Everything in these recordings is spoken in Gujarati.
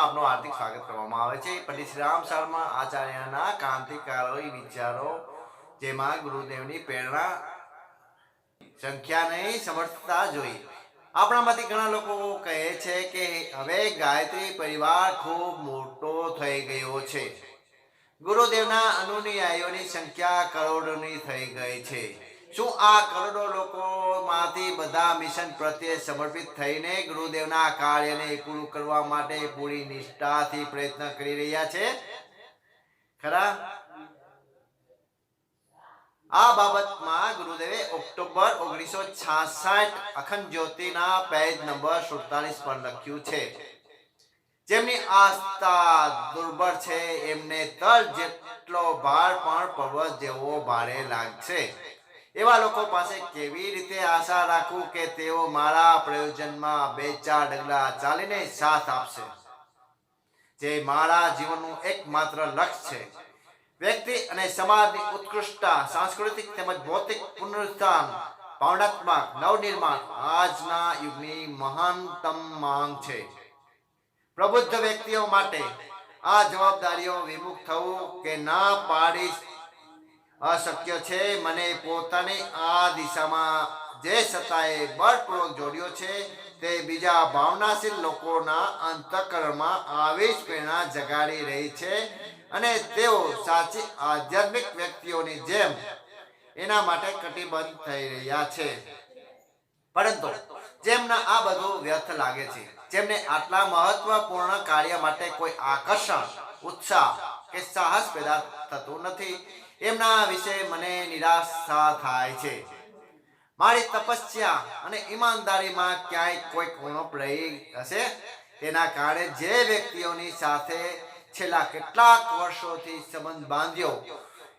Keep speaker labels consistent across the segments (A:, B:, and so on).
A: આપણું હાર્દિક સ્વાગત કરવામાં આવે છે. પંડિત શ્રીરામ શર્મા આચાર્યના ક્રાંતિકારી વિચારો, જેમાં ગુરુદેવની પ્રેરણા, સંખ્યાને સમર્થતા જોઈ. આપણામાંથી ઘણા લોકો કહે છે કે હવે ગાયત્રી પરિવાર ખૂબ મોટો થઈ ગયો છે. ગુરુદેવના અનુયાયીઓની સંખ્યા કરોડોની થઈ ગઈ છે. શું આ કરોડો લોકોમાંથી બધા મિશન પ્રત્યે સમર્પિત થઈને ગુરુદેવના કાર્યને પૂરું કરવા માટે પૂરી નિષ્ઠાથી પ્રયત્ન કરી રહ્યા છે? ખરા? આ બાબતમાં ગુરુદેવે ઓક્ટોબર ઓગણીસો છાસઠ અખંડ જ્યોતિના પેજ નંબર સુડતાલીસ પર લખ્યું છે. જેમની આસ્થા દુર્બળ છે, એમને તલ જેટલો ભાર પણ પર્વત જેવો ભારે લાગશે. એવા લોકો પાસે કેવી રીતે આશા રાખું કે તેઓ મારા પ્રયોજનમાં બે ચાર ડગલા ચાલીને સાથ આપશે? જે મારા જીવનનું એકમાત્ર લક્ષ્ય છે. વ્યક્તિ અને સમાજની ઉત્કૃષ્ટતા, સાંસ્કૃતિક તેમજ ભૌતિક પુનરુત્થાન, ભાવનાત્મક નવનિર્માણ આજના યુગની મહાનતમ માંગ છે. પ્રબુદ્ધ વ્યક્તિઓ માટે આ જવાબદારીઓ વિમુખ થવું કે ના પાડી અશક્ય છે. મને પોતાની આ દિશામાં જે સત્તાએ બળપૂર્વક જોડ્યો છે તે બીજા ભાવનાશીલ લોકોના અંતકરણમાં આવી પ્રેરણા જગાડી રહી છે અને તેઓ સાચી આધ્યાત્મિક વ્યક્તિઓની જેમ એના માટે કટિબદ્ધ થઈ રહ્યા છે. પરંતુ જેમના આ બધું વ્યર્થ લાગે છે, જેમને આટલા મહત્વપૂર્ણ કાર્ય માટે કોઈ આકર્ષણ, ઉત્સાહ કે સાહસ પેદા થતું નથી એમના વિશે મને નિરાશા થાય છે. મારી તપસ્યા અને ઈમાનદારીમાં ક્યાંય કોઈ ખૂણો રહી હશે? તેના કારણે જે વ્યક્તિઓની સાથે છેલ્લા કેટલાક વર્ષોથી સંબંધ બાંધ્યો,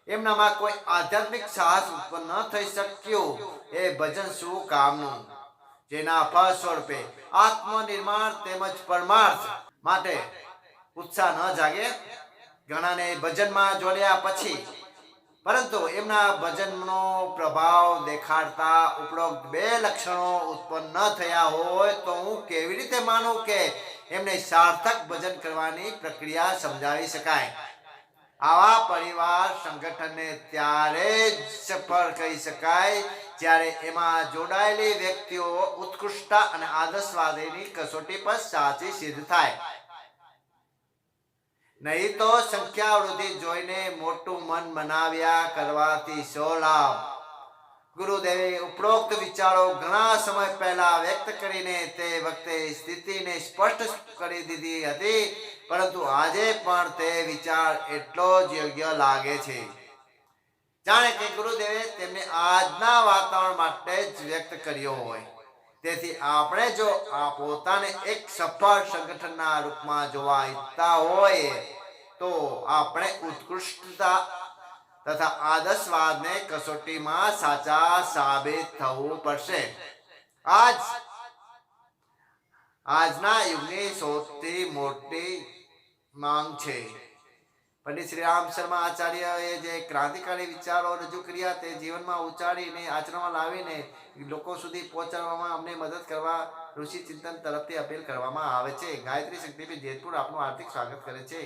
A: એમનામાં કોઈ આધ્યાત્મિક સાહસ ઉત્પન્ન ન થઈ શક્યું, એ ભજન શું કામનું? જેના ફળ સ્વરૂપે આત્મનિર્માણ તેમજ પરમાર્થ માટે ઉત્સાહ ન જાગે. ઘણાને ભજનમાં જોડ્યા પછી પરંતુ એમના ભજનનો પ્રભાવ દેખાડતા ઉપરોક્ત બે લક્ષણો ઉત્પન્ન ન થયા હોય તો હું કેવી રીતે માનું કે એમને સાર્થક ભજન કરવાની પ્રક્રિયા સમજાવી શકાય? આવા પરિવાર સંગઠનને ત્યારે જ સફળ કહી શકાય જ્યારે એમાં જોડાયેલી વ્યક્તિઓ ઉત્કૃષ્ટતા અને આદર્શવાદીની કસોટી પર સાચી સિદ્ધ થાય. નહીં તો સંખ્યા વૃદ્ધિ જોઈને મોટું મન મનાવ્યા કરવાથી શો લાભ? ગુરુદેવે, ઉપરોક્ત વિચારો ઘણા સમય પહેલા વ્યક્ત કરીને તે વખતે સ્થિતિને સ્પષ્ટ કરી દીધી હતી, પરંતુ આજે પણ તે વિચાર એટલો જ યોગ્ય લાગે છે. જાણે કે ગુરુદેવે તેમને આજના વાતાવરણ માટે જ વ્યક્ત કર્યો હોય. તેથી આપણે જો આ પોતાને એક સફળ સંગઠનના રૂપમાં જોવા ઈચ્છતા હોય, તો આપણે ઉત્કૃષ્ટતા તથા આદર્શવાદને કસોટીમાં સાચા સાબિત થવું પડશે. આજ, આજના યુગની સૌથી મોટી માંગ છે. પંડિત શ્રી રામ શર્મા આચાર્યએ જે ક્રાંતિકારી વિચારો રજૂ કર્યા તે જીવનમાં ઉચાડીને, આચરણમાં લાવીને લોકો સુધી પહોંચાડવામાં અમને મદદ કરવા ઋષિ ચિંતન તરફથી અપીલ કરવામાં આવે છે. ગાયત્રી શક્તિપીઠ જેતપુર આપનું હાર્દિક સ્વાગત કરે છે.